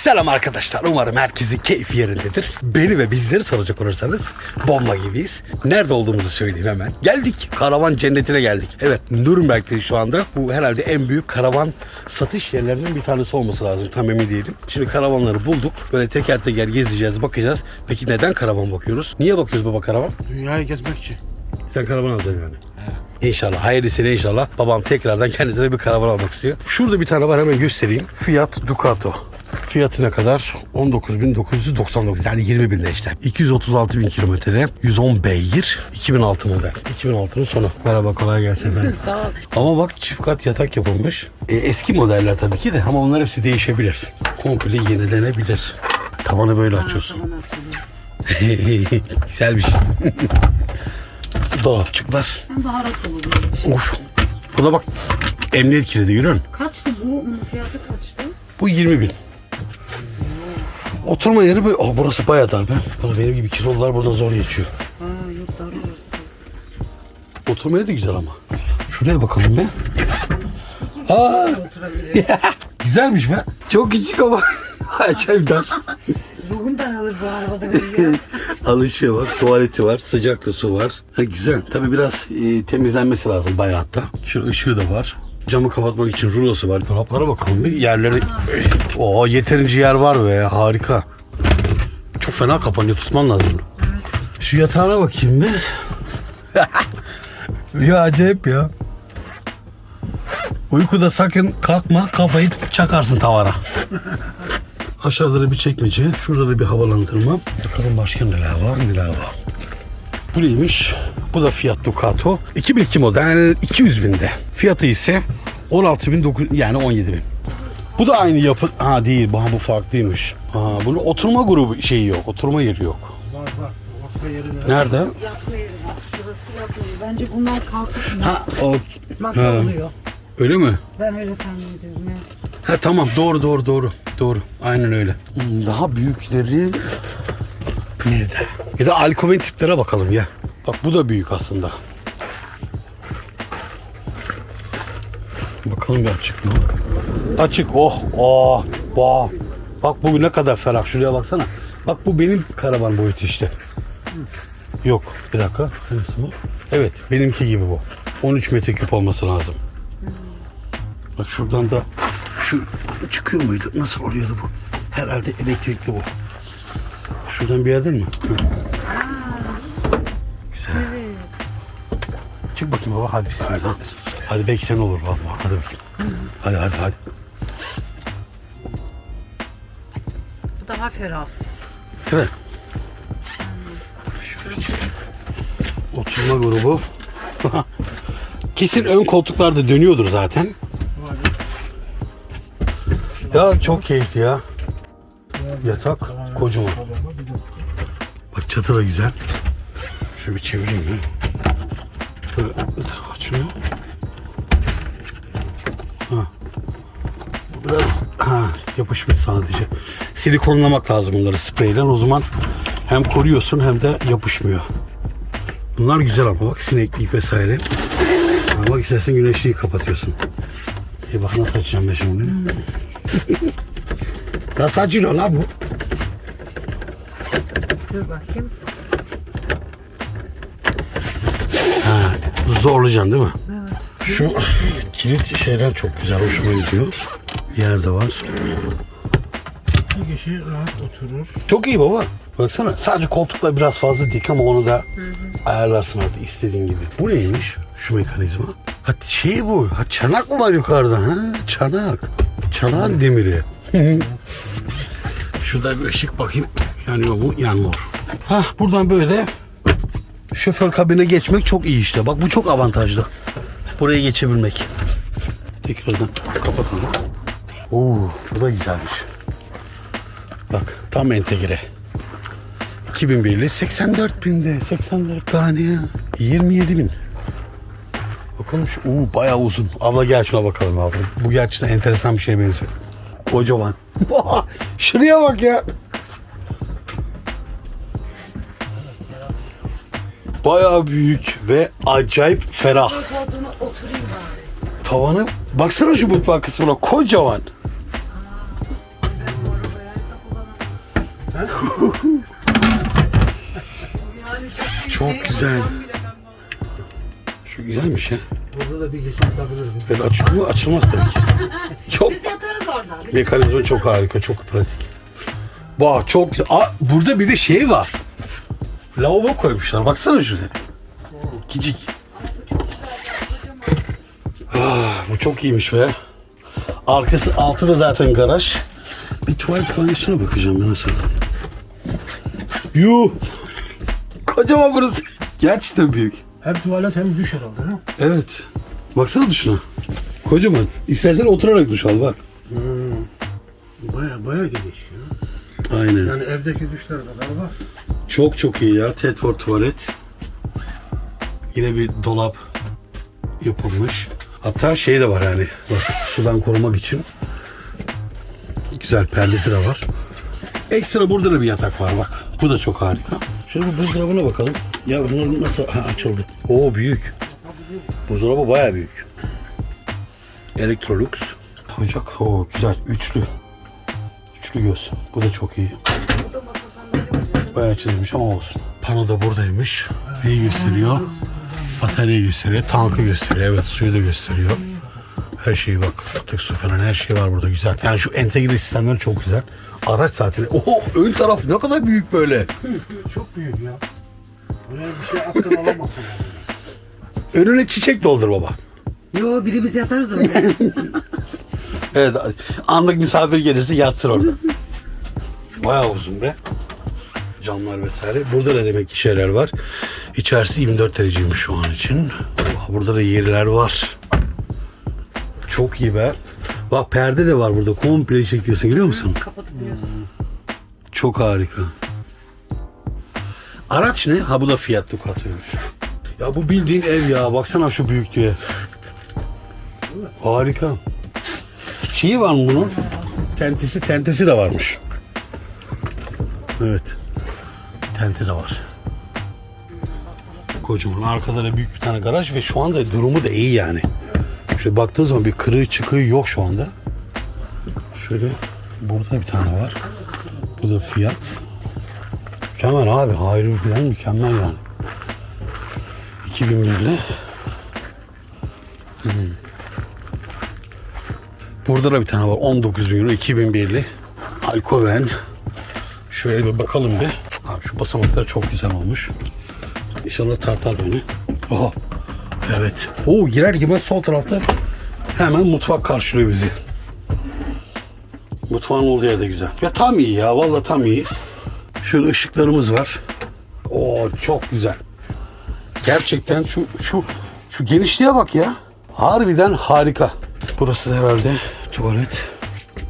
Selam arkadaşlar. Umarım herkesin keyfi yerindedir. Beni ve bizleri soracak olursanız bomba gibiyiz. Nerede olduğumuzu söyleyeyim hemen. Geldik. Karavan cennetine geldik. Evet Nürnberg'teyiz şu anda. Bu herhalde en büyük karavan satış yerlerinden bir tanesi olması lazım. Tam emin değilim. Şimdi karavanları bulduk. Böyle teker teker gezeceğiz, bakacağız. Peki neden karavan bakıyoruz? Niye bakıyoruz baba karavan? Dünyayı gezmek için. Sen karavan alacaksın yani. İnşallah hayırlısıyla inşallah babam tekrardan kendisine bir karavan almak istiyor. Şurada bir tane var hemen göstereyim. Fiat Ducato. Fiyatı ne kadar? 19.999 yani 20 bin işte. 236 bin kilometre, 110 beygir, 2006 model. 2006'nın sonu. Merhaba kolay gelsin. Sağ ol. Ama bak çift kat yatak yapılmış. E, eski modeller tabii ki de ama onlar hepsi değişebilir. Komple yenilenebilir. Tavanı böyle açıyorsun. Tavan. Güzelmiş. Dolapçıklar. Ben baharat dolu böyle. Of. Bu da bak emniyet kilidi musun? Kaçtı bu? Bunun fiyatı kaçtı? Bu 20 bin. Oturma yeri böyle. Aa, burası bayağı dar be. Bana benim gibi kilolular burada zor geçiyor. Aa yok dar orası. Oturma yeri de güzel ama. Şuraya bakalım be. Aa, Oturabilir. güzelmiş be. Çok küçük ama. Acayip dar. Ruhum daralır bu arabada ya. Alışıyor bak. Tuvaleti var. Sıcak su var. Ha, güzel. Tabii biraz e, temizlenmesi lazım bayağı hatta. Şu ışığı da var. Camı kapatmak için rulosu var. Dolaplara bakalım. Bir yerleri... Oo yeterince yer var be. Harika. Çok fena kapanıyor. Tutman lazım. Şu yatağına bakayım bir. ya acayip ya. Uykuda sakın kalkma kafayı çakarsın tavana. Aşağıda da bir çekmece. Şurada da bir havalandırma. Bakalım başka neler var neler var. Bu neymiş? Bu da Fiat Ducato. 2002 model 200 binde. Fiyatı ise 16.900 yani 17 bin. Bu da aynı yapı... Ha değil bu, bu farklıymış. Ha, bunun oturma grubu şeyi yok. Oturma yeri yok. Var var. Orta yerine. Nerede? Yatma yeri var. Şurası yatma yeri. Bence bunlar kalkıp Ha, masa, o, masa ha. oluyor. öyle mi? Ben öyle tahmin ediyorum. ya. Ha tamam doğru doğru doğru. Doğru. Aynen öyle. Hmm, Daha büyükleri nerede? Bir de alkoven tiplere bakalım ya. Bak bu da büyük aslında. Bakalım bir açık mı? Açık. Oh. Oh. Bah. Bak bu ne kadar ferah. Şuraya baksana. Bak bu benim karavan boyutu işte. Yok. Bir dakika. Nasıl bu? Evet. Benimki gibi bu. 13 metreküp olması lazım. Bak şuradan da şu çıkıyor muydu? Nasıl oluyordu bu? Herhalde elektrikli bu. Şuradan bir yerden mi? Hı. Güzel. Çık bakayım baba hadi bismillah. Hadi belki sen olur vallahi. Hadi bakayım. Hadi hadi hadi. Bu daha ferah. Evet. Şöyle çık. Oturma grubu. Kesin ön koltuklarda dönüyordur zaten. Ya çok keyifli ya. Yatak kocaman. Bak çatı da güzel. Şöyle bir çevireyim mi? Böyle açıyor. Ha. Bu biraz ha, yapışmış sadece. Silikonlamak lazım bunları spreyle. O zaman hem koruyorsun hem de yapışmıyor. Bunlar güzel ama bak sineklik vesaire. Ha, bak istersen güneşliği kapatıyorsun. İyi bak nasıl açacağım ben şimdi. Nasıl açılıyor lan bu? Dur bakayım. Zorlayacaksın değil mi? Evet. Şu kilit şeyler çok güzel hoşuma gidiyor. Yer de var. Bir kişi rahat oturur. Çok iyi baba. Baksana sadece koltuklar biraz fazla dik ama onu da ayarlarsın hadi istediğin gibi. Bu neymiş şu mekanizma? Ha şey bu. Ha çanak mı var yukarıda? Ha çanak. Çanağın demiri. Şurada bir ışık bakayım. Yanıyor mu? Yanmıyor. Ha buradan böyle şoför kabine geçmek çok iyi işte. Bak bu çok avantajlı. Buraya geçebilmek. Tekrardan kapatalım. Oo, bu da güzelmiş. Bak tam entegre. 2001 ile 84 binde. 84 tane ya. 27 bin. Bakalım şu uu, bayağı uzun. Abla gel şuna bakalım abla. Bu gerçekten enteresan bir şeye benziyor. Kocaman. Şuraya bak ya. Bayağı büyük ve acayip ferah. Tavanı baksana şu mutfak kısmına kocaman. Güzel. Şu güzelmiş ya. Burada da bir kişi yatabilirim. Böyle açık mı? Açılmaz tabii ki. Çok Biz yatarız orada. Biz mekanizma çok harika, çok pratik. Vah çok güzel. Aa, burada bir de şey var. Lavabo koymuşlar. Baksana şuraya. Kicik. Ah, bu çok iyiymiş be. Arkası altı da zaten garaj. Bir tuvalet banyosuna bakacağım ben nasıl. Yuh. Kocaman burası. Gerçekten büyük. Hem tuvalet hem duş herhalde. Ha? Evet. Baksana duşuna. Kocaman. İstersen oturarak duş al bak. Baya baya geniş ya. Aynen. Yani evdeki duşlar kadar var. Çok çok iyi ya. Tedford tuvalet. Yine bir dolap yapılmış. Hatta şey de var yani. Bak sudan korumak için. Güzel perdesi de var. Ekstra burada da bir yatak var bak. Bu da çok harika. Şöyle bir buzdolabına bakalım. Ya bunlar nasıl ha, açıldı? Oo büyük. Buzdolabı baya büyük. Electrolux. Ocak. Oo güzel. Üçlü. Üçlü göz. Bu da çok iyi. Bayağı çizilmiş ama olsun. Pano da buradaymış. Neyi gösteriyor? Bataryayı gösteriyor. Tankı gösteriyor. Evet suyu da gösteriyor. Her şeyi bak. Tık su falan her şey var burada güzel. Yani şu entegre sistemleri çok güzel. Araç zaten. Oho ön taraf ne kadar büyük böyle. Çok büyük ya. Buraya bir şey attın alamazsın. Önüne çiçek doldur baba. Yo biri biz yatarız orada. Evet anlık misafir gelirse yatsın orada. Bayağı uzun be. Camlar vesaire. Burada da demek ki şeyler var. İçerisi 24 dereceymiş şu an için. Oha, Burada da yerler var. Çok iyi be. Bak perde de var burada. Komple çekiyorsun görüyor musun? Kapatabiliyorsun. Çok harika. Araç ne? Ha bu da Fiat Ducato'ymuş. Ya bu bildiğin ev ya. Baksana şu büyüklüğe. Harika. Şeyi var mı bunun? Tentesi, tentesi de varmış. Evet. Tenti de var. Kocaman. Arkada da büyük bir tane garaj ve şu anda durumu da iyi yani. Şöyle baktığın zaman bir kırığı çıkığı yok şu anda. Şöyle burada bir tane var. Bu da fiyat. Mükemmel abi. Hayır falan mükemmel yani. 2001'li. Hmm. Burada da bir tane var. 19 bin euro. 2001'li. Alkoven. Şöyle bir bakalım bir. Abi şu basamaklar çok güzel olmuş. İnşallah tartar beni. Oha. Evet. Oo girer girmez sol tarafta hemen mutfak karşılıyor bizi. Mutfağın olduğu yerde güzel. Ya tam iyi ya. Vallahi tam iyi. Şöyle ışıklarımız var. Oo çok güzel. Gerçekten şu şu şu genişliğe bak ya. Harbiden harika. Burası da herhalde tuvalet.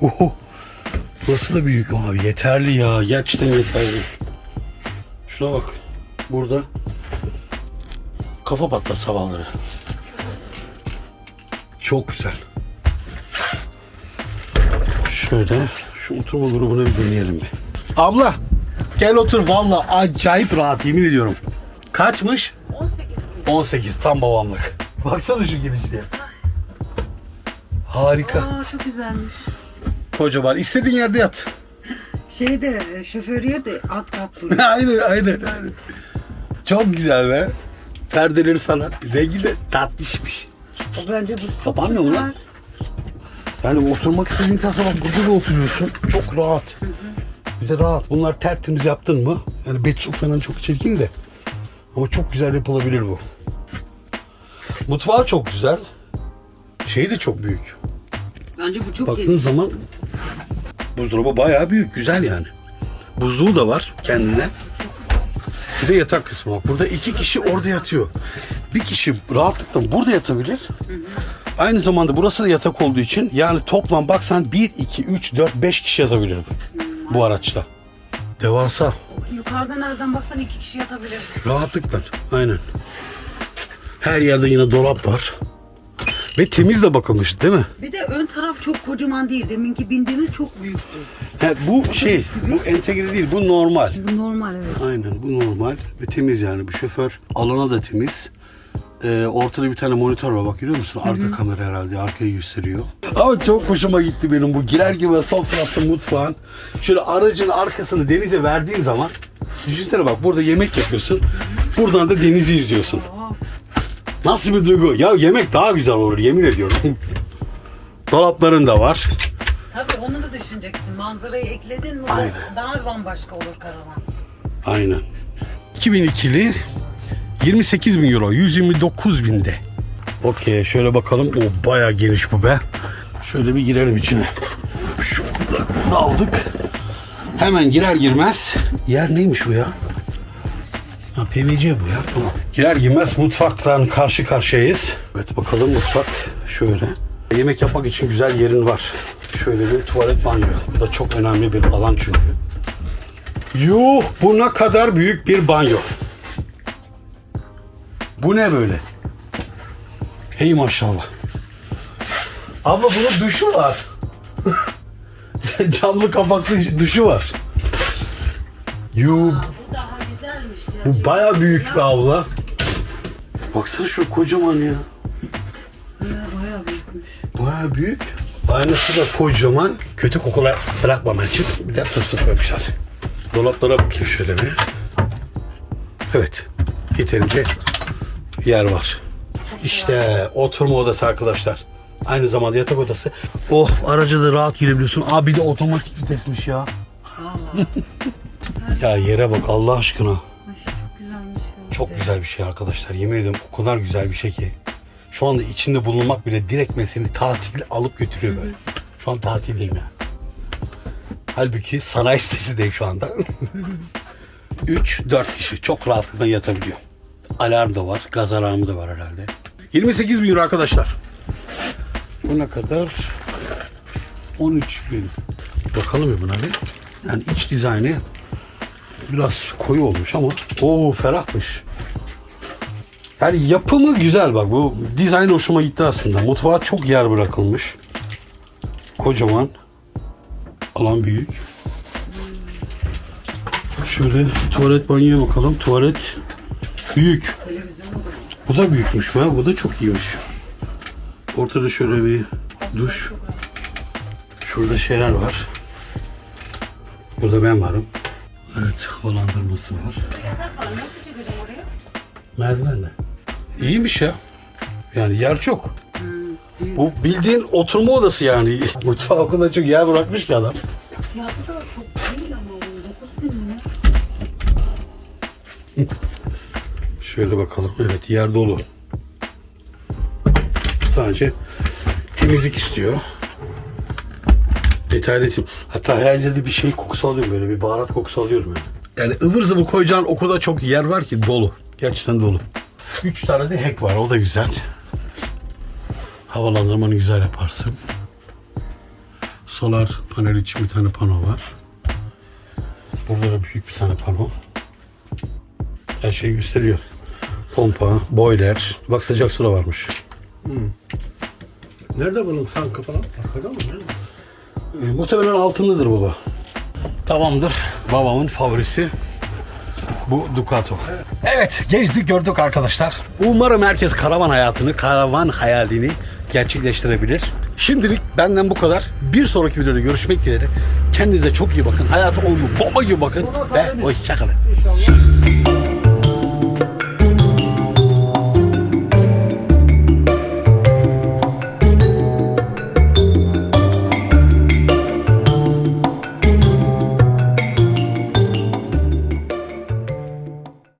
Oho. Burası da büyük abi. Yeterli ya. Gerçekten yeterli. Şuna bak. Burada kafa patlar sabahları. Çok güzel. Şöyle şu oturma grubunu bir deneyelim bir. Abla gel otur valla acayip rahat yemin ediyorum. Kaçmış? 18 bin. 18 tam babamlık. Baksana şu genişliğe. Harika. Aa çok güzelmiş. Kocaman. İstediğin yerde yat. Şeyde e, şoförüye de alt kat duruyor. aynen aynen aynen. Çok güzel be. Perdeleri falan. Rengi de tatlışmış. O bence bu çok Kapanmıyor mu lan? süper. Yani oturmak istediğin zaman burada da oturuyorsun. Çok rahat. Bir de rahat. Bunlar tertemiz yaptın mı? Yani betsuk falan çok çirkin de. Ama çok güzel yapılabilir bu. Mutfağı çok güzel. Şeyi de çok büyük. Bence bu çok Baktığın geniş. zaman buzdolabı bayağı büyük. Güzel yani. Buzluğu da var kendine. Bir de yatak kısmı var. Burada iki kişi orada yatıyor. Bir kişi rahatlıkla burada yatabilir. Aynı zamanda burası da yatak olduğu için yani toplam baksan 1, 2, 3, 4, 5 kişi yatabilir bu araçta. Devasa. Yukarıdan nereden baksan iki kişi yatabilir. Rahatlıkla. Aynen. Her yerde yine dolap var. Ve temiz de bakılmış değil mi? Bir de ön taraf çok kocaman değil. Deminki bindiğimiz çok büyüktü. He, bu şey, bu entegre değil, bu normal. Bu normal evet. Aynen bu normal ve temiz yani. Bu şoför alana da temiz. Ee, ortada bir tane monitör var bak görüyor musun? Arka kamera herhalde arkayı gösteriyor. Ama çok hoşuma gitti benim bu. Girer gibi sol tarafta mutfağın. Şöyle aracın arkasını denize verdiğin zaman düşünsene bak burada yemek yapıyorsun. Buradan da denizi izliyorsun. Nasıl bir duygu? Ya yemek daha güzel olur yemin ediyorum. Dolapların da var. Tabii onu da düşüneceksin. Manzarayı ekledin mi Aynen. daha bambaşka olur karavan. Aynen. 2002'li 28 bin euro. 129 binde. Okey şöyle bakalım. O baya geniş bu be. Şöyle bir girelim içine. Şurada daldık. Hemen girer girmez. Yer neymiş bu ya? Ha, PVC bu ya. Tamam. Girer girmez mutfaktan karşı karşıyayız. Evet bakalım mutfak şöyle. Yemek yapmak için güzel yerin var. Şöyle bir tuvalet banyo. Bu da çok önemli bir alan çünkü. Yuh bu ne kadar büyük bir banyo. Bu ne böyle? Hey maşallah. Abla bunun duşu var. Camlı kapaklı duşu var. Yuh Bu daha güzelmiş bu baya büyük bir abla. Baksana şu kocaman ya. Bayağı büyükmüş. Baya büyük. Aynası da kocaman. Kötü kokular bırakmamak için bir de fıs fıs koymuşlar. Dolaplara bakayım şöyle bir. Evet. Yeterince yer var. İşte oturma odası arkadaşlar. Aynı zamanda yatak odası. Oh aracı da rahat girebiliyorsun. Abi de otomatik vitesmiş ya. ya yere bak Allah aşkına. Çok güzelmiş. Çok güzel bir şey arkadaşlar. Yemin ediyorum o kadar güzel bir şey ki. Şu anda içinde bulunmak bile direkt seni tatil alıp götürüyor böyle. Şu an tatildeyim yani. Halbuki sanayi sitesindeyim şu anda. 3-4 kişi çok rahatlıkla yatabiliyor. Alarm da var. Gaz alarmı da var herhalde. 28 bin euro arkadaşlar. Bu ne kadar? 13 bin. Bakalım bir buna bir. Yani iç dizaynı biraz koyu olmuş ama o ferahmış. Yani yapımı güzel bak bu dizayn hoşuma gitti aslında. Mutfağa çok yer bırakılmış. Kocaman. Alan büyük. Şöyle tuvalet banyoya bakalım. Tuvalet büyük. Bu da büyükmüş be. Bu da çok iyiymiş. Ortada şöyle bir duş. Şurada şeyler var. Burada ben varım. Evet, havalandırması var. Merdivenle. İyiymiş ya. Yani yer çok. Bu bildiğin oturma odası yani. Mutfağa o kadar çok yer bırakmış ki adam. Fiyatı da çok değil ama bu 9 bin mi? Şöyle bakalım. Evet yer dolu. Sadece temizlik istiyor. Detaylı tim- Hatta her yerde bir şey kokusu alıyorum böyle. Bir baharat kokusu alıyorum yani. Yani ıvır zıvır koyacağın o kadar çok yer var ki dolu. Gerçekten dolu. Üç tane de hack var. O da güzel. Havalandırmanı güzel yaparsın. Solar panel için bir tane pano var. Burada da büyük bir tane pano. Her şeyi gösteriyor. Pompa, boiler. Bak sıcak su da varmış. Nerede bunun tankı falan? Arkada mı? Ee, muhtemelen altındadır baba. Tamamdır. Babamın favorisi bu Ducato. Evet gezdik gördük arkadaşlar. Umarım herkes karavan hayatını, karavan hayalini gerçekleştirebilir. Şimdilik benden bu kadar. Bir sonraki videoda görüşmek dileğiyle. Kendinize çok iyi bakın. Hayata olmu bomba gibi bakın. Ve hoşçakalın. İnşallah.